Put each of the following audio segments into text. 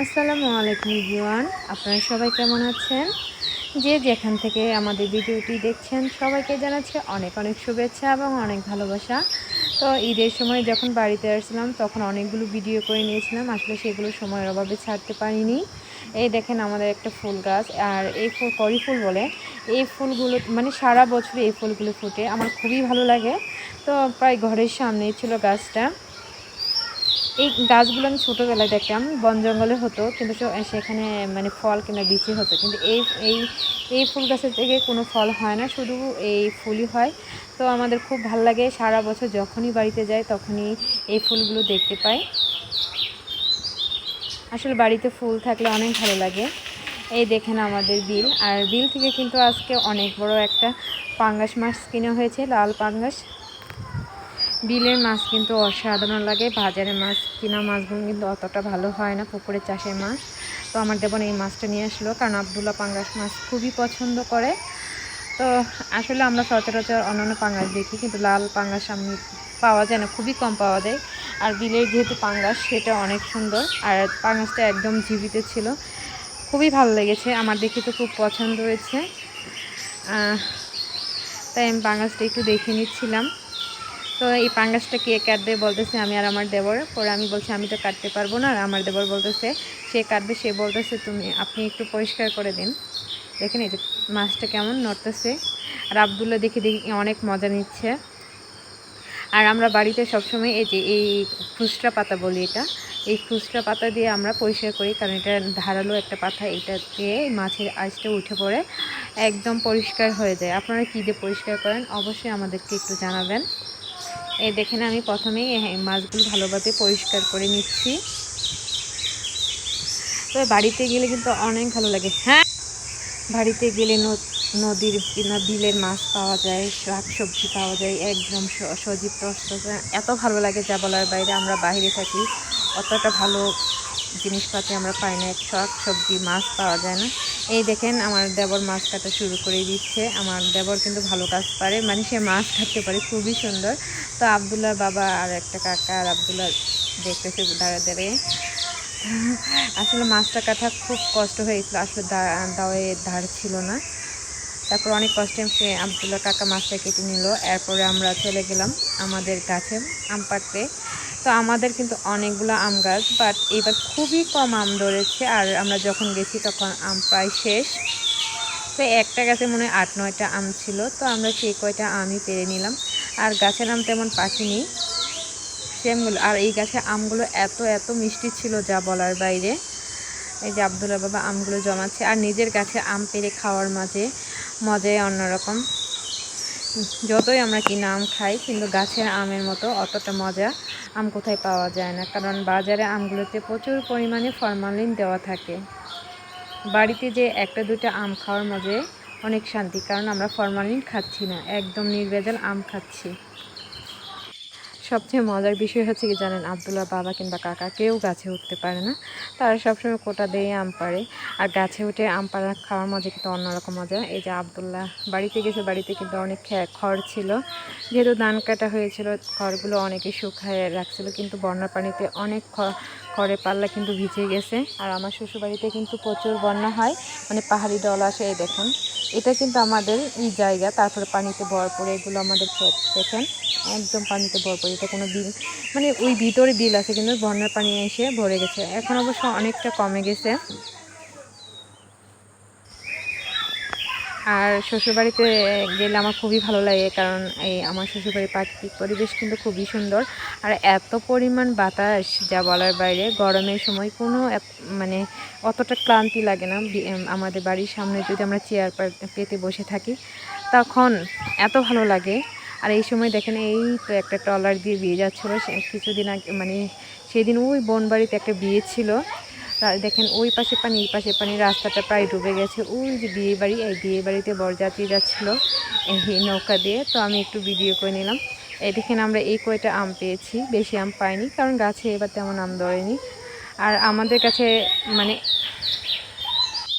আসসালামু আলাইকুম জিওয়ান আপনারা সবাই কেমন আছেন? যে যেখান থেকে আমাদের ভিডিওটি দেখছেন, সবাইকে জানাচ্ছে অনেক অনেক শুভেচ্ছা এবং অনেক ভালোবাসা। তো ঈদের সময় যখন বাড়িতে আসছিলাম তখন অনেকগুলো ভিডিও করে নিয়েছিলাম, আসলে সেগুলো সময়ের অভাবে ছাড়তে পারিনি। এই দেখেন আমাদের একটা ফুল গাছ, আর এই ফুল করি ফুল বলে, এই ফুলগুলো মানে সারা বছর এই ফুলগুলো ফুটে, আমার খুবই ভালো লাগে। তো প্রায় ঘরের সামনেই ছিল গাছটা। এই গাছগুলো আমি ছোটোবেলায় দেখতাম, বন জঙ্গলে হতো, কিন্তু সেখানে মানে ফল কিংবা বিচি হতো। কিন্তু এই এই এই ফুল গাছের থেকে কোনো ফল হয় না, শুধু এই ফুলই হয়। তো আমাদের খুব ভালো লাগে, সারা বছর যখনই বাড়িতে যাই, তখনই এই ফুলগুলো দেখতে পাই। আসলে বাড়িতে ফুল থাকলে অনেক ভালো লাগে। এই দেখেন আমাদের বিল। আর বিল থেকে কিন্তু আজকে অনেক বড় একটা পাঙ্গাস মাছ কিনে হয়েছে, লাল পাঙ্গাস। বিলের মাছ কিন্তু অসাধারণ লাগে বাজারে মাছ, কিনা মাছগুলো কিন্তু অতটা ভালো হয় না পুকুরের চাষের মাছ। তো আমার দেবন এই মাছটা নিয়ে আসলো, কারণ আবদুল্লা পাঙ্গাস মাছ খুবই পছন্দ করে। তো আসলে আমরা সচরাচর অন্যান্য পাঙ্গাস দেখি, কিন্তু লাল পাঙ্গাস আমি পাওয়া যায় না, খুবই কম পাওয়া যায়। আর বিলের যেহেতু পাঙ্গাস, সেটা অনেক সুন্দর। আর পাঙ্গাসটা একদম জীবিত ছিল। খুবই ভালো লেগেছে, আমার দেখে তো খুব পছন্দ হয়েছে। তাই আমি পাঙ্গাসটা একটু দেখে নিচ্ছিলাম। তো এই পাঙ্গাসটা কে কাটবে বলতেছে, আমি আর আমার দেবর। পরে আমি বলছি, আমি তো কাটতে পারব না। আর আমার দেবর বলতেছে, সে কাটবে, সে বলতেছে, তুমি, আপনি একটু পরিষ্কার করে দিন। দেখেন এই যে মাছটা কেমন নড়তেছে। আর আবদুল্লা দেখে দেখি অনেক মজা নিচ্ছে। আর আমরা বাড়িতে সবসময় এই যে, এই খুচরা পাতা বলি এটা, এই খুচরা পাতা দিয়ে আমরা পরিষ্কার করি, কারণ এটা ধারালো একটা পাতা। এটা দিয়ে মাছের আঁচটা উঠে পড়ে, একদম পরিষ্কার হয়ে যায়। আপনারা কী দিয়ে পরিষ্কার করেন, অবশ্যই আমাদেরকে একটু জানাবেন। এই দেখেন আমি প্রথমেই মাছগুলো ভালোভাবে পরিষ্কার করে নিচ্ছি। তবে বাড়িতে গেলে কিন্তু অনেক ভালো লাগে। হ্যাঁ বাড়িতে গেলে নদীর বিলের মাছ পাওয়া যায়, শাক সবজি পাওয়া যায়, একদম সজীব তসতসে এত ভালো লাগে যা বলার বাইরে। আমরা বাইরে থাকি, অতটা ভালো জিনিসপাতি আমরা পাই না। শাক সবজি, মাছ পাওয়া যায় না। এই দেখেন, আমার দেবর মাছ কাটা শুরু করে দিচ্ছে। আমার দেবর কিন্তু ভালো কাজ পারে মানে সে মাছ কাটতে পারে, খুবই সুন্দর। তো আবদুল্লার বাবা আর একটা কাকা আর আবদুল্লাহ দেখতেছে দাঁড়া দাঁড়িয়ে আসলে মাছটা কাটা খুব কষ্ট হয়েছিল, আসলে দাওয়ে ধার ছিল না। তারপর অনেক কষ্টে সে আবদুল্লাহ কাকা মাছটা কেটে নিল। এরপরে আমরা চলে গেলাম আমাদের গাছে, আম পাড়তে। তো আমাদের কিন্তু অনেকগুলো আম গাছ বাট এবার খুবই কম আম ধরেছে আর আমরা যখন গেছি তখন আম প্রায় শেষ। তো একটা গাছে মনে হয় আট, নয়টা আম ছিল, তো আমরা সেই কয়টা আমই পেরে নিলাম। আর গাছের আম তেমন পাকিনি সেমগুলো আর এই গাছের আমগুলো এত এত মিষ্টি ছিল যা বলার বাইরে। এই যে আবদুল্লা বাবা আমগুলো জমাচ্ছে। আর নিজের গাছে আম পেরে খাওয়ার মাঝে মজাই অন্যরকম। যতই আমরা কিনা আম খাই, কিন্তু গাছের আমের মতো অতটা মজা আম কোথায় পাওয়া যায় না। কারণ বাজারে আমগুলোতে প্রচুর পরিমাণে ফরমালিন দেওয়া থাকে। বাড়িতে যে একটা দুটো আম খাওয়ার মজে অনেক শান্তি, কারণ আমরা ফরমালিন খাচ্ছি না। একদম নির্ভেজাল আম খাচ্ছি। সবচেয়ে মজার বিষয় হচ্ছে কি জানেন আবদুল্লাহ বাবা কিংবা কাকা কেউ গাছে উঠতে পারে না। তারা সবসময় কোটা দিয়ে আম পারে আর গাছে উঠে আম পাড়া খাওয়ার মজা কিন্তু অন্যরকম মজা। এই যে আবদুল্লাহ বাড়িতে গেছে, বাড়িতে কিন্তু অনেক খড় ছিল। যেহেতু ধান কাটা হয়েছিল, খড়গুলো অনেকে শুকায় রাখছিল, কিন্তু বন্যার পানিতে অনেক খড়ের পাল্লা কিন্তু ভিজে গেছে। আর আমার শ্বশুরবাড়িতে কিন্তু প্রচুর বন্যা হয় মানে পাহাড়ি দল আসে, এই দেখুন। এটা কিন্তু আমাদের এই জায়গা, তারপরে পানিতে ভরপুর, এগুলো আমাদের ক্ষেত, দেখেন। একদম পানিতে ভরপুর, এটা কোনো বিল মানে ওই ভিতরে বিল আছে, কিন্তু বন্যার পানি এসে ভরে গেছে। এখন অবশ্য অনেকটা কমে গেছে। আর শ্বশুরবাড়িতে গেলে আমার খুবই ভালো লাগে, কারণ এই আমার শ্বশুরবাড়ির প্রাকৃতিক পরিবেশ কিন্তু খুবই সুন্দর। আর এত পরিমাণ বাতাস, যা বলার বাইরে, গরমের সময় কোনো মানে অতটা ক্লান্তি লাগে না। আমাদের বাড়ির সামনে যদি আমরা চেয়ার পেতে বসে থাকি, তখন এত ভালো লাগে। আর এই সময় দেখেন, এই তো একটা ট্রলার দিয়ে বিয়ে যাচ্ছিল কিছুদিন আগে মানে সেদিন ওই বোন বাড়িতে একটা বিয়ে ছিল। দেখেন ওই পাশে পানি, এই পাশে পানি, রাস্তাটা প্রায় ডুবে গেছে। ওই যে বিয়ে বাড়ি, এই বিয়ে বাড়িতে বরযাত্রী যাচ্ছিল এই নৌকা দিয়ে। তো আমি একটু ভিডিও করে নিলাম। এই দেখেন আমরা এই কয়টা আম পেয়েছি। বেশি আম পাইনি, কারণ গাছে এবার তেমন আম ধরেনি। আর আমাদের কাছে মানে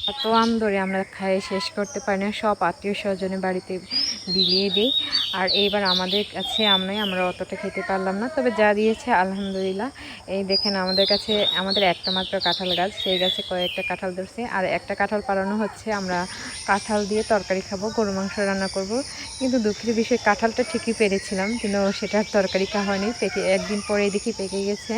এত আম ধরে আমরা খাই, শেষ করতে পারি না। সব আত্মীয় স্বজনের বাড়িতে বিলিয়ে দিই। আর এইবার আমাদের কাছে আমরাই, আমরা অতটা খেতে পারলাম না। তবে যা দিয়েছে, আলহামদুলিল্লাহ। এই দেখেন, আমাদের কাছে, আমাদের একটা মাত্র কাঁঠাল গাছ। সেই গাছে কয়েকটা কাঁঠাল ধরছে। আর একটা কাঁঠাল পালানো হচ্ছে। আমরা কাঁঠাল দিয়ে তরকারি খাব, গরু মাংস রান্না করব। কিন্তু দুঃখের বিষয়, কাঁঠালটা ঠিকই পেরেছিলাম। কিন্তু সেটার তরকারি খাওয়া হয়নি। পেকে, একদিন পরেই দেখি পেকে গেছে।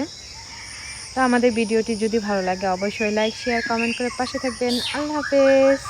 তো আমাদের ভিডিওটি যদি ভালো লাগে, অবশ্যই লাইক শেয়ার কমেন্ট করে পাশে থাকবেন। আল্লাহ হাফেজ।